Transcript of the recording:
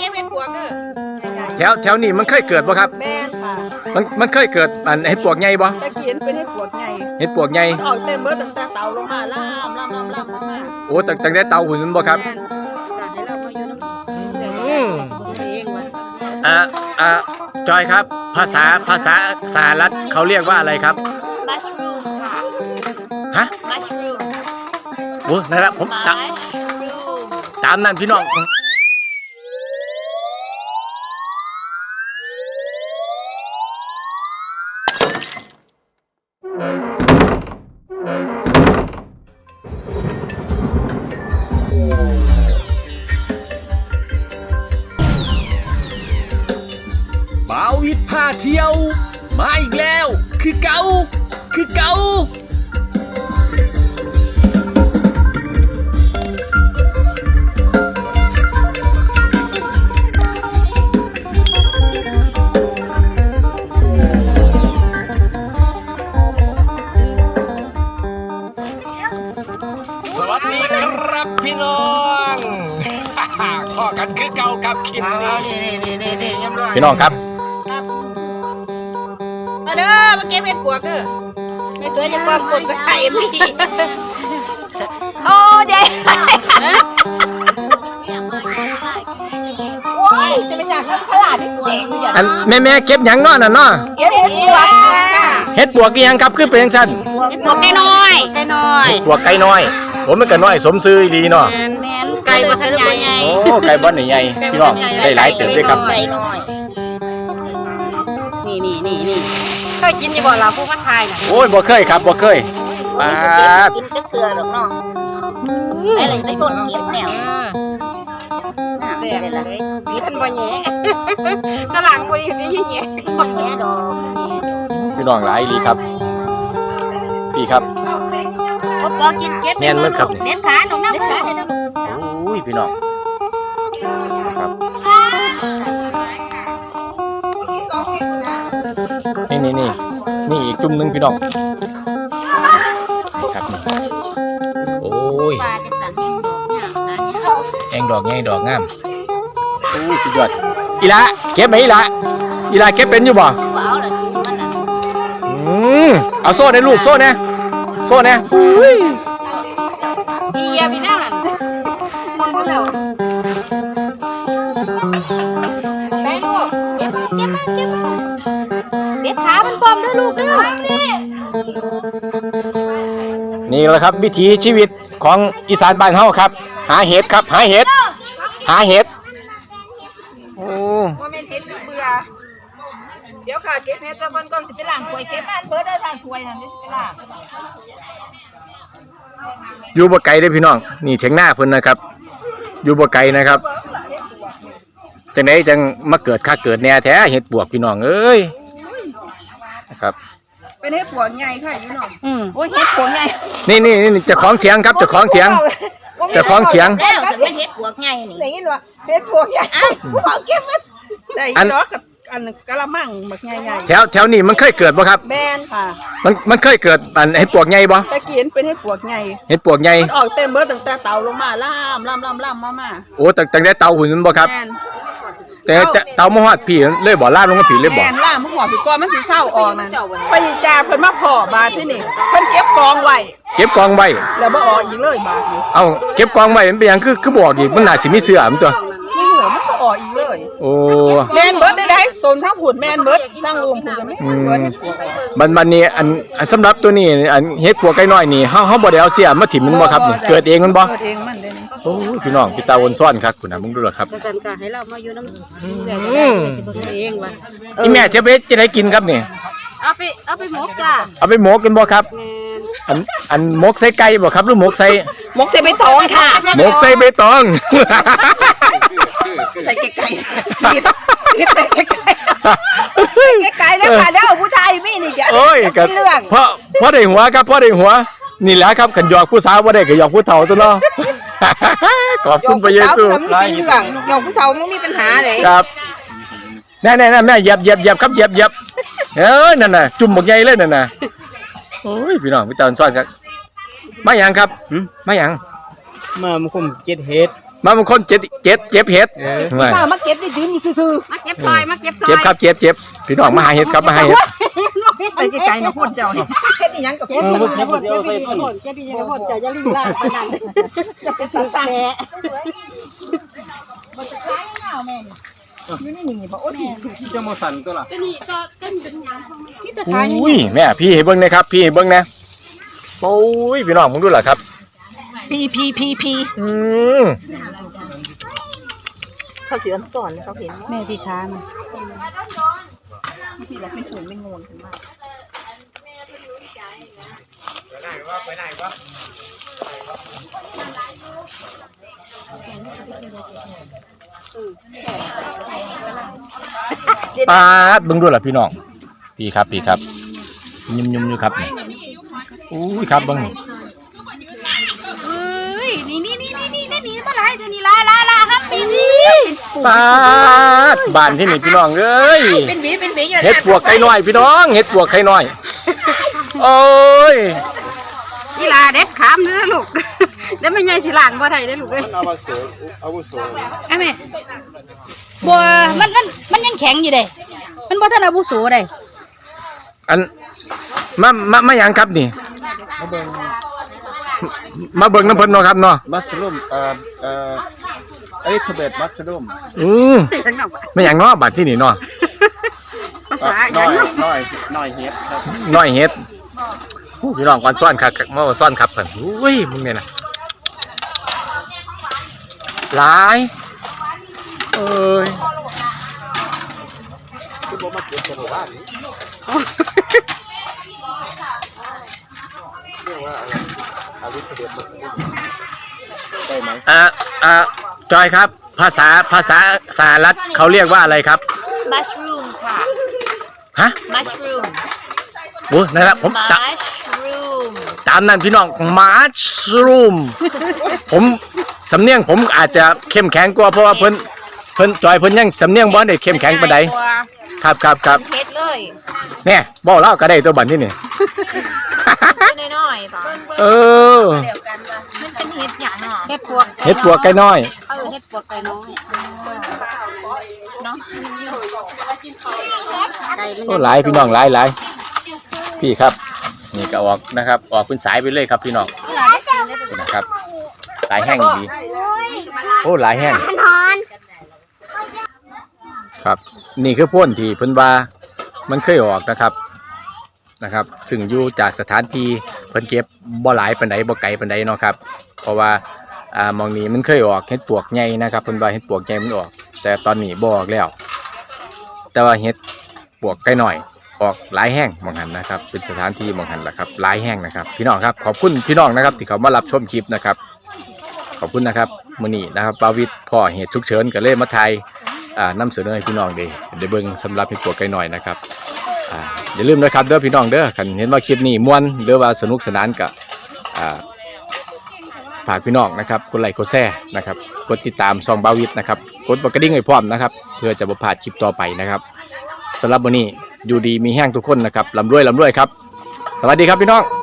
เก็บเห็ดปวกเด้อใหญ่แถวแถวนี้มันเคยเกิดบ่ครับๆแม่นค่ะมันมันเคยเกิดอันเห็ดปวกใหญ่บ่ตะกี้เห็นเป็นเห็ดปวกใหญ่เห็ดปวกใหญ่มันออกเต็มเบิดตั้งแต่เตาลงมาล่ามล่ามล่ามล่ามมาโอ้ตั้งตั้งแต่เตาหุ่นมันบ่ครับ แม่นก็ให้เรามาอยู่น้ำอืมเองว่ะอ่าอ่าจอยครับ ภาษาภาษาสหรัฐเขาเรียกว่าอะไรครับ มัชรูมค่ะ ฮะมัชรูมโอ้นั่นแหละผมมัตามชรูม ตามนั้นพี่น้อง บาวิทพาเที่ยว มาอีกแล้ว คือเกาคือเกาสวัสดีครับพี่น้องข้อกันคือเก่ากับคลิปนี้ พี่น้องครับ เด้อมาเก็บเห็ดปวกเด้อไม่สวยอย่าความกดก็ไข่ไม่ดีโอ้ยายโอ้ยจะไปจากน้ำขลาดที่สวยอยู่อย่างอันแม่แม่เก็บหยังเนาะน่ะเนาะเก็บเห็ดปวกค่ะเห็ดปวกอีหยังครับคือเป็นจังซั่นเห็ดปวกไก่น้อยไก่น้อยปวกไก่น้อยผมมันก็น้อยสมซื้อดีเนาะแมนแมนไก่บ่ทันใหญ่โอ้ไก่บ่อนใหญ่ๆพี่น้องได้หลายเติบด้วยครับ ไก่น้อยนี่นี่นี่นี่ เคยกินอยู่บ่ล่ะผู้พันไทยน่ะโอ้ยบ่เคยครับบ่เคยปาดกินจะเกลือหรอกเนาะไอ้เลยไอ้คนกินแนวเสียเลยกินบ่แย่กะหลังบ่อยู่นี่แย่คนแง่ดอกพี่น้องหลายอีหลีครับพี่ครับก็พอกินเก็บแม่นมั้ยครับนี่เด็ดขาหนูน้ำขาเลยนะโอ้ยพี่น้องครับ นี่นี่นี่อีกจุ่มหนึ่งพี่น้องครับนี่โอ้ยปลาจะสั่งให้ดอกเนี่ยนะแองดอกไงดอกงามโอ้ยสุดยอดอีละเก็บไหมอีละอีละเก็บเป็นอยู่บ่ว้าเลยมันน่ะอืมเอาโซ่ได้ลูกโซ่เนี่ยโซ่เนี่ยอุ้ยอีเยี่ยพี่นั่งนั่นแล้วไปลูกเก็บมาเก็บมาเก็บเด็ ดขามันปลอมเด้อลูกเด้อนี่แหละครับ วิถีชีวิตของอีสานบ้านเฮาครับ หาเห็ดครับ หาเห็ด หาเห็ดโอ้ว่าแม่นเห็ดเบื่อเดี๋ยวค่ะเก็บเห็ดตะบนก่อนสิไปล้างถ้วยเก็บอันเบิดได้ทางถ้วยนั่นสิไปล้างอยู่บ่ไกลเด้อพี่น้อง นี่เถียงหน้าเพิ่นนะครับ อยู่บ่ไกลนะครับจังไดจังมาเกิดค่าเกิดแหน่แท้เห็ดบวกพี่น้องเอ้ย นะครับ เป็นเห็ดปวกใหญ่ค่ะอยู่น้องอืมโอ้ยเห็ดปวกใหญ่นี่นี่นี่เจ้าของเถียงครับเจ้าของเถียงเจ้าของเถียง แล้วจะไม่เห็ดพวกไงนี่ได้ยินว่าเห็ดปวกใหญ่ผู้เอาเก็บมันได้ยินเนาะกับอันกะละมังบักใหญ่แถวแถวนี้มันเคยเกิดบ่ครับ ๆแม่นค่ะมันมันเคยเกิดอันเห็ดปวกใหญ่บ่ตะกี้เห็นเป็นเห็ดปวกใหญ่เห็ดปวกใหญ่มันออกเต็มเบิดตั้งแต่เตาลงมาล่ามล่ามล่ามล่ามมามาโอ้ตั้งตั้งแต่เตาหุ่นมันบ่ครับ แม่น แต่แต่เตามาฮอดพี่เลยบ่ล่ามลงมาพี่เลยบ่แม่นล่ามผู้หัวพี่ก้อนมันสิเศร้าออกนั่นไปจ่าเพิ่นมาพ่อบาดที่นี่เพิ่นเก็บกองไว้เก็บกองไว้แล้วบ่ออกอีกเลยบาดนี้เอาเก็บกองไว้มันเป็นหยังคือคือบอกอีกมันน่าสิมีเสื้อมันตัวนี่หัวมันก็ออกอีกเลย โอ้แม่นเบิดได้ได้โซนทั้งหุ่นแม่นเบิดนั่งรวมหุ่นกันไหมอืเบิดมมันมันนี่อันอันสำหรับตัวนี้อันเฮ็ดปวกไก่น้อยนี่เฮาเฮาบ่ได้เอาเสื้อมาถิ่มมันบ่ครับนี่เกิดเองมันบ่เกิดเองมันได้นี่โอ้ยพี่น้องพี่ตาวนซ้อนครับคุณน่ะมึงดูล่ะครับก็กันก็ให้เรามาอยู่น้ำอืมสิเบิ่งเองว่าอีแม่จะไปจะได้กินครับนี่เอาไปเอาไปหมกจ้าเอาไปหมกกันบ่ครับแม่นอันอันหมกใส่ไก่บ่ครับหรือหมกใส่หมกใส่ใบตองค่ะหมกใส่ใบตองใส่ไก่ ๆนิดนิดไปไก่ๆไก่ๆแล้วค่ะเด้อผู้ชายมีนี่เดี๋ยวโอ้ยจะก็เป็นเรื่องเพราะเพราะได้หัวครับเพราะได้หัว นี่แหละครับขันหยอกผู้สาวบ่ได้ก็หยอกผู้เฒ่าตัวเนาะขอบคุณพระเยซูโยกผู้สาวมันมีเป็นเรื่องโยกผู้สาวมันมีปัญหาเลยครับแน่ๆๆแม่เหยียบเหยียบเหยียบครับเหยียบเหยียบเอ้ยนั่นน่ะจุ่มบักใหญ่เลยนั่นน่ะโอ้ยพี่น้องพี่ตาอนซ้อนครับมาหยังครับหึมาหยังมามาคุมเจ็ดเฮ็ด มาบางคนเจ็บเจ็บเจ็บเห็ดไม่ป้ามาเก็บได้ยืนอยู่ซื่อมาเก็บซอยมาเก็บซอยเจ็บครับเจ็บเจ็บพี่น้องมาหาเห็ดครับมาหาเห็ดๆไปไกลๆนะพ่นเจ้านี่เฮ็ดอีหยังกับเก็พ่บนซอยเก็บดีๆคนเก็บดีๆคนจะอย่าลีลาปานนั้นจะเป็นตาสั่งแหะอยู่ในนี่บ่โอ้ยจะโมสันตัวล่ะนี่ตะขายอุ้ยแม่พี่ให้เบิ้งหนะครับ พี่ให้เบิ้งนะโอ้ยพี่น้องมึงดูเหรอครับ พีพีพีพีอืมเขาเสือนสอนเขาเห็นแม่พี่ค้ามันที่เราเป็นถุงไม่งงขึ้นมาปาดเบิ้งดูเหรอพี่น้องพี่ครับพี่ครับ ยุ่มยุ่มอยู่ครับนี่อุ้ยครับเบิ้ง เอ้ยนี่นี่นี่นี่นี่นี่นี่มาหลายเดี๋ยวนี้หลายหลายหลายครับ ปีนี้ปาดบ้านที่นี่พี่น้องเอ้ยเป็นหวีเป็นหวีอยู่เห็ดปวกไก่น้อยพี่น้องเห็ดปวกไก่น้อยโอ้ยอีหลาเด็ดขามเด้อลูกเดี๋ยวไม่ใหญ่สิหลังบ่ได้เด้อลูกเอ้ยอาวุโสอาวุโสไอ้แม่บัวมันมันมันยังแข็งอยู่เด้มันบ่ทันอาวุโสเด้อันมามามาหยังครับนี่ มาเบิ่งมาเบิ่งน้ำเพิ่นเนาะครับเนาะ มัสลูมเอ่อเอ่อ อลิทเบตมัสลูมอืมไม่หยังเนาะบัดที่นี่เนาะภาษาน้ยัองยน้อยน้อยเฮ็ดครับน้อยเฮ็ดอู้พี่น้องก่อนซ่อนครับมาซ่อนครับเพิ่นอุ้ยมึงเนี่ยนะหลายเอ้ยคือบ่มาเก็บตัวบ้านนี้เรียกว่าอะไรอลิทเบตมัสลูมได้ไหมอ่าอ่า จอยครับ ภาษาภาษาสหรัฐเขาเรียกว่าอะไรครับมัชรูมค่ะ ฮะมัชรูมโอ้นั่นแหละผมตะมัชรูมตามนั้นพี่น้องมาร์ชรูม ผมสำเนียงผมอาจจะเข้มแข็งกว่าเพราะว่าเพิ่นเพิ่นจอยเพิ่นยังสำเนียงบ่ได้เข้มแข็งปานใดครับครับครับเฮ็ดเลยแน่บ่เล่าก็ได้ตัวบัดนี้นี่น้อยๆป่ะเออ มันเป็นเฮ็ดหยังเนาะเฮ็ดปวกเฮ็ดปวกไก่น้อยเออเฮ็ ดปวกไก่น้อยเนาะไก่มันโอ้หลายพี่น้องหลายหลายพี่ครับ นี่ก็ออกนะครับ ออกเป็นสายไปเลยครับพี่น้องนะครับหลายแห้งดีโอ้หลายแห้งครับ นี่คือพ่นที่เพิ่นว่ามันเคยออกนะครับนะครับ ซึ่งอยู่จากสถานที่เพิ่นเก็บบ่หลายปานใดบ่ไกลปานใดเนาะครับ เพราะว่า อ่ามองนี้มันเคยออกเห็ดปวกใหญ่นะครับเพิ่นว่าเห็ดปวกใหญ่มันออก แต่ตอนนี้บ่ออกแล้ว แต่ว่าเห็ดปวกไก่หน่อย ออกหลายแห้งมองหันนะครับ เป็นสถานที่มองหันแหละครับหลายแห้งนะครับ พี่น้องครับขอบคุณพี่น้องนะครับที่เขามารับชมคลิปนะครับ ขอบคุณนะครับมือนี้นะครับปาวิทพ่อเหตุฉุกเฉินก็เลยมาไทยอ่านำเสนอให้พี่น้องได้ได้เบิ่งสำหรับเห็ดปวกไก่หน่อยนะครับอ่าอย่าลืมนะครับเด้อพี่น้องเด้อคันเห็นว่าคลิปนี้ม่วนหรือว่าสนุกสนานกับอ่าากพี่น้องนะครับกดไลค์กดแชร์นะครับกดติดตามซองบาวิทนะครับกดกระดิ่งให้พร้อมนะครับเพื่อจะบ่พลาดคลิปต่อไปนะครับสำหรับวันนี้อยู่ดีมีแห้งทุกคนนะครับลำรวยลำรวยครับ สวัสดีครับพี่น้อง